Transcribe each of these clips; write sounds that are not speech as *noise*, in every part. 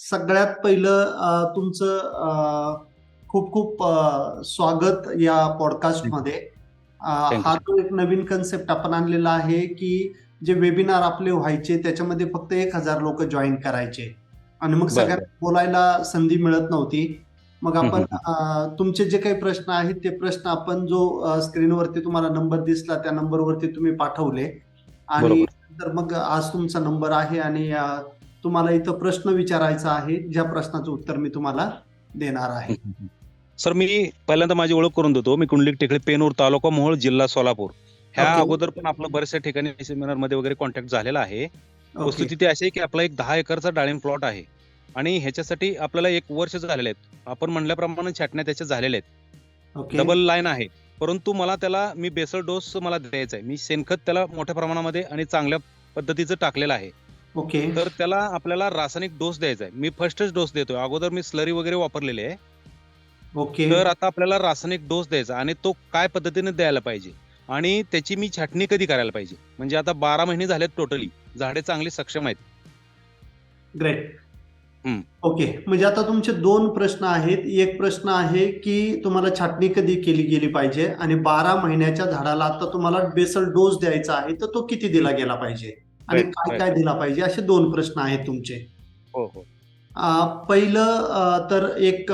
सगळ्यात पहिलं तुमचं खूप खूप स्वागत या पॉडकास्टमध्ये. हा जो एक नवीन कन्सेप्ट आपण आणलेला आहे की जे वेबिनार आपले व्हायचे त्याच्यामध्ये फक्त एक हजार लोक जॉईन करायचे. आणि मग सगळ्यांना बोलायला संधी मिळत नव्हती. मग आपण तुमचे जे काही प्रश्न आहेत ते प्रश्न आपण जो स्क्रीनवरती तुम्हाला नंबर दिसला त्या नंबरवरती तुम्ही पाठवले. आणि. तर मग आज तुमचा नंबर आहे आणि तुम्हाला इथं प्रश्न विचारायचा आहे ज्या प्रश्नाचं उत्तर मी तुम्हाला देणार आहे. *laughs* सर मी पहिल्यांदा माझी ओळख करून देतो. मी कुंडलिक टेकळे पेनूर तालुका मोहोळ जिल्हा सोलापूर. ह्या. अगोदर पण आपलं बऱ्याचशा ठिकाणी सेमिनारमध्ये वगैरे कॉन्टॅक्ट झालेला आहे. ओके वस्तुस्थिती अशी आहे की आपला एक दहा एकरचा डाळिंब प्लॉट आहे. आणि ह्याच्यासाठी आपल्याला एक वर्ष झालेले आहेत. आपण म्हणल्याप्रमाणे छाटण्या त्याच्या झालेल्या आहेत. डबल लाईन आहे. परंतु मला त्याला मी बेसल डोस मला द्यायचा आहे. मी शेणखत त्याला मोठ्या प्रमाणामध्ये आणि चांगल्या पद्धतीचं टाकलेलं आहे. ओके. तर त्याला आपल्याला रासायनिक डोस द्यायचा आहे. मी फर्स्टच डोस देतोय. अगोदर मी स्लरी वगैरे वापरलेले आहे. ओके. तर आता आपल्याला रासायनिक डोस द्यायचा आणि तो काय पद्धतीने द्यायला पाहिजे? आणि त्याची मी छाटणी कधी करायला पाहिजे? म्हणजे आता बारा महिने झालेत टोटली झाडे चांगली सक्षम आहेत. ग्रेट हम्म. ओके. म्हणजे आता तुमचे दोन प्रश्न आहेत. एक प्रश्न आहे की तुम्हाला छाटणी कधी केली गेली पाहिजे? आणि बारा महिन्याच्या झाडाला आता तुम्हाला बेसल डोस द्यायचा आहे तर तो किती दिला गेला पाहिजे? आणि Right, काय right. काय दिला पाहिजे? असे दोन प्रश्न आहेत तुमचे. हो हो. पहिलं तर एक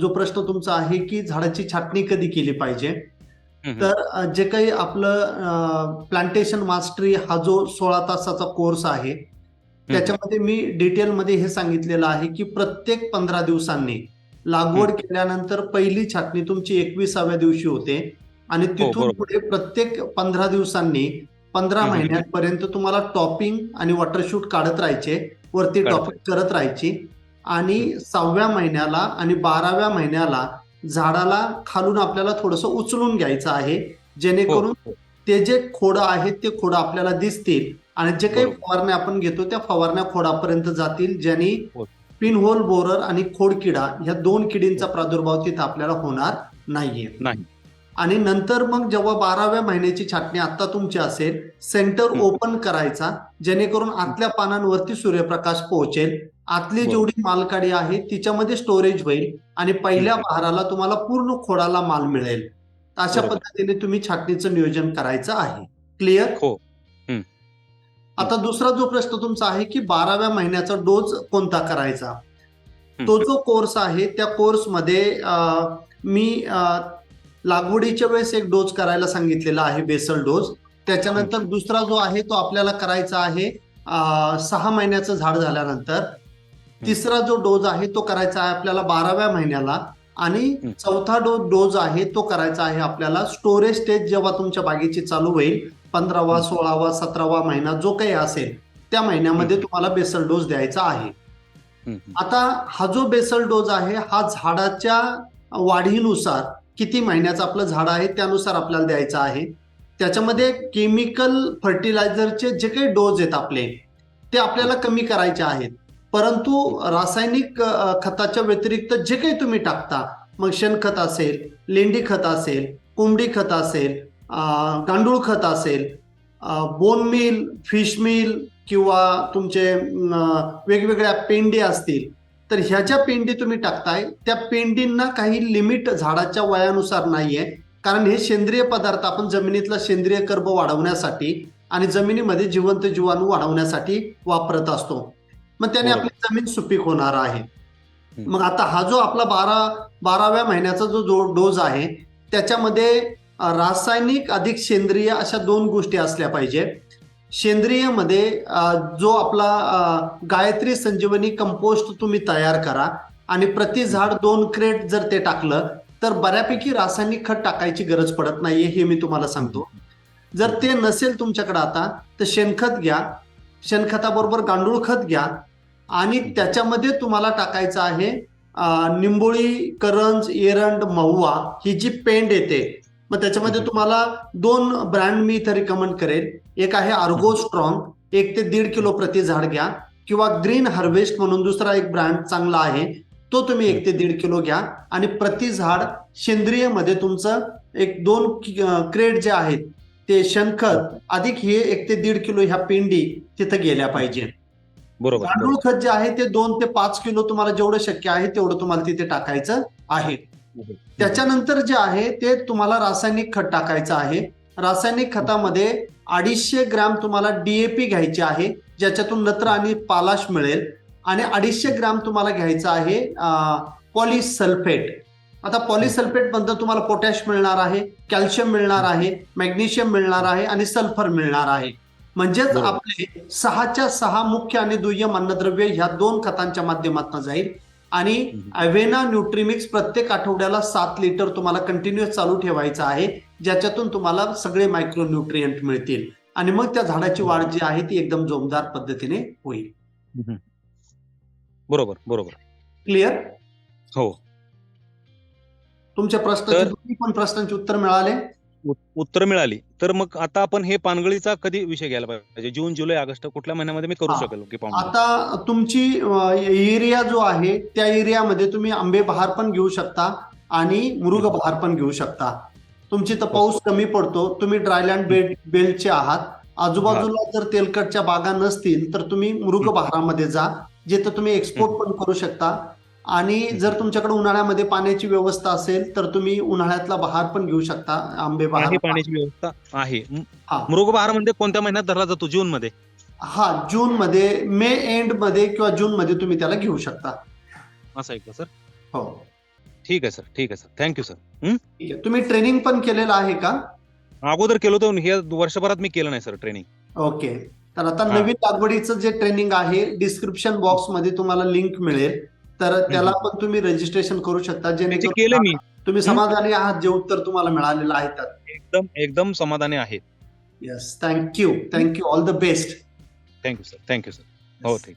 जो प्रश्न तुमचा आहे की झाडाची छाटणी कधी केली पाहिजे? तर जे काही आपलं प्लांटेशन मास्टरी हा जो सोळा तासाचा कोर्स आहे त्याच्यामध्ये मी डिटेलमध्ये हे सांगितलेलं आहे की प्रत्येक पंधरा दिवसांनी लागवड. केल्यानंतर पहिली छाटणी तुमची एकविसाव्या दिवशी होते. आणि तिथून हो, बरोबर. पुढे प्रत्येक पंधरा दिवसांनी पंधरा. महिन्यांपर्यंत तुम्हाला टॉपिंग आणि वॉटरशूट काढत राहायचे वरती टॉपिंग करत राहायची आणि सहाव्या महिन्याला आणि बाराव्या महिन्याला झाडाला खालून आपल्याला थोडस उचलून घ्यायचं आहे जेणेकरून हो, हो. ते जे खोडं आहेत ते खोडं आपल्याला दिसतील आणि जे काही. फवारण्या आपण घेतो त्या फवारण्या खोडापर्यंत जातील ज्यांनी हो. पिनहोल बोरर आणि खोडकिडा ह्या दोन किडींचा प्रादुर्भाव तिथं आपल्याला होणार नाहीये नाही आणि नंतर मग जेव्हा बाराव्या महिन्याची छाटणी आता तुमची असेल सेंटर. ओपन करायचा जेणेकरून आतल्या पानांवरती सूर्यप्रकाश पोहोचेल आतली. जेवढी मालकाडी आहे तिच्यामध्ये स्टोरेज होईल आणि पहिल्या. बहाराला तुम्हाला पूर्ण खोडाला माल मिळेल अशा. पद्धतीने तुम्ही छाटणीचं नियोजन करायचं आहे क्लिअर हो आता दुसरा जो प्रश्न तुमचा आहे की बाराव्या महिन्याचा डोस कोणता करायचा तो जो कोर्स आहे त्या कोर्समध्ये मी लागवडीच्या वेळेस एक डोस करायला सांगितलेला आहे बेसल डोस. त्याच्यानंतर दुसरा जो आहे तो आपल्याला करायचा आहे सहा महिन्याचं झाड झाल्यानंतर. तिसरा जो डोज आहे तो करायचा आहे आपल्याला बाराव्या महिन्याला आणि. चौथा डो डोज आहे तो करायचा आहे आपल्याला स्टोरेज स्टेज जेव्हा तुमच्या बागेची चालू होईल पंधरावा सोळावा सतरावा महिना जो काही असेल त्या महिन्यामध्ये तुम्हाला बेसल डोस द्यायचा आहे. आता हा जो बेसल डोज आहे हा झाडाच्या वाढीनुसार किती महिन्याचं आपलं झाड आहे त्यानुसार आपल्याला द्यायचं आहे. त्याच्यामध्ये केमिकल फर्टिलायझरचे जे काही डोज आहेत आपले ते आपल्याला कमी करायचे आहेत. परंतु रासायनिक खताच्या व्यतिरिक्त जे काही तुम्ही टाकता मग शेणखत असेल लेंडी खत असेल कोंबडी खत असेल गांडूळ खत असेल बोन मिल फिश मिल किंवा तुमचे वेगवेगळ्या पेंडी असतील तर ह्या ज्या पेंडी तुम्ही टाकताय त्या पेंडींना काही लिमिट झाडाच्या वयानुसार नाहीये. कारण हे सेंद्रिय पदार्थ आपण जमिनीतला सेंद्रिय कर्ब वाढवण्यासाठी आणि जमिनीमध्ये जिवंत जीवाणू वाढवण्यासाठी वापरत असतो. मग त्याने बरोबर. आपली जमीन सुपीक होणार आहे. मग आता हा जो आपला बारा बाराव्या महिन्याचा जो जो डोज आहे त्याच्यामध्ये रासायनिक अधिक सेंद्रिय अशा दोन गोष्टी असल्या पाहिजे. सेंद्रियमध्ये जो आपला गायत्री संजीवनी कंपोस्ट तुम्ही तयार करा आणि प्रति झाड दोन क्रेट जर ते टाकलं तर बऱ्यापैकी रासायनिक खत टाकायची गरज पडत नाहीये हे मी तुम्हाला सांगतो. जर ते नसेल तुमच्याकडे आता तर शेणखत घ्या. शेणखताबरोबर गांडूळ खत घ्या. आणि त्याच्यामध्ये तुम्हाला टाकायचं आहे निंबोळी करंज एरंड महुवा ही जी पेंड येते मग त्याच्यामध्ये तुम्हाला दोन ब्रँड मी इथं रिकमेंड करेल. एक आहे आर्गो स्ट्रॉंग एक ते दीड किलो प्रति झाड घ्या. किंवा ग्रीन हार्वेस्ट म्हणून दुसरा एक ब्रँड चांगला आहे. तो तुम्ही एक ते दीड किलो घ्या. आणि प्रति झाड सेंद्रियमध्ये तुमचं एक दोन क्रेट जे आहेत ते शेणखत अधिक हे एक ते दीड किलो ह्या पेंडी तिथं गेल्या पाहिजे. बरोबर गांडूळ खत जे आहे ते दोन ते पाच किलो तुम्हाला जेवढं शक्य आहे तेवढं तुम्हाला तिथे टाकायचं आहे. त्याच्यानंतर जे आहे ते तुम्हाला रासायनिक खत टाकायचं आहे. रासायनिक खतामध्ये अडीचशे ग्रॅम तुम्हाला डीएपी घ्यायचे आहे ज्याच्यातून नत्र आणि पालाश मिळेल. आणि अडीचशे ग्रॅम तुम्हाला घ्यायचं आहे पॉलिसल्फेट. आता पॉलिसल्फेटबद्दल तुम्हाला पोटॅश मिळणार आहे कॅल्शियम मिळणार आहे मॅग्नेशियम मिळणार आहे आणि सल्फर मिळणार आहे. म्हणजेच. आपले सहाच्या सहा मुख्य आणि दुय्यम अन्नद्रव्य ह्या दोन खतांच्या माध्यमातून जाईल. आणि. अवेना न्यूट्रीमिक्स प्रत्येक आठवड्याला सात लिटर तुम्हाला कंटिन्युअस चालू ठेवायचं आहे ज्याच्यातून तुम्हाला सगळे मायक्रो न्यूट्रियंट मिळतील. आणि मग त्या झाडाची वाढ जी आहे ती एकदम जोमदार पद्धतीने होईल. बरोबर बरोबर. क्लिअर हो. तुमच्या प्रश्नाची पण प्रश्नांची उत्तर मिळाले. उत्तर मिळाली. तर मग आता आपण हे पानगळीचा कधी विषय घ्यायला पाहिजे? जून जुलै ऑगस्ट कुठल्या महिन्यामध्ये मी करू. शकेल की आता तुमची एरिया जो आहे त्या एरियामध्ये तुम्ही आंबे बहार पण घेऊ शकता आणि मृग बहार पण घेऊ शकता. तुमची तर पाऊस कमी पडतो. तुम्ही ड्रायलँड बेल्ट बेल्टचे आहात. आजूबाजूला जर तेलकटच्या बागा नसतील तर तुम्ही मृग बहारामध्ये जा जिथं तुम्ही एक्सपोर्ट पण करू शकता. आणि जर तुमच्याकडे उन्हाळ्यामध्ये पाण्याची व्यवस्था असेल तर तुम्ही उन्हाळ्यातला बहार पण घेऊ शकता आंबे आहे बहार पाण्याची व्यवस्था. आहे. हा. मृगबहार म्हणजे कोणत्या महिन्यात धरला जातो? जून मध्ये. हा जून मध्ये मे एंडमध्ये किंवा जून मध्ये तुम्ही त्याला घेऊ शकता. असं आहे का सर? हो. ठीक आहे सर. ठीक आहे सर. थँक्यू सर ठीक आहे. तुम्ही ट्रेनिंग पण केलेलं आहे का? अगोदर केलं होतं हे वर्षभरात मी केलं नाही सर ट्रेनिंग ओके. तर आता हा. नवीन लागवडीचं जे ट्रेनिंग आहे डिस्क्रिप्शन बॉक्समध्ये तुम्हाला लिंक मिळेल. तर त्याला पण तुम्ही रजिस्ट्रेशन करू शकता जेणेकरून केलं मी. तुम्ही समाधानी आहात जे उत्तर तुम्हाला मिळालेलं आहे त्यात. एकदम एकदम समाधानी आहे. Yes thank you thank you all the best thank you sir thank you sir हो ठीक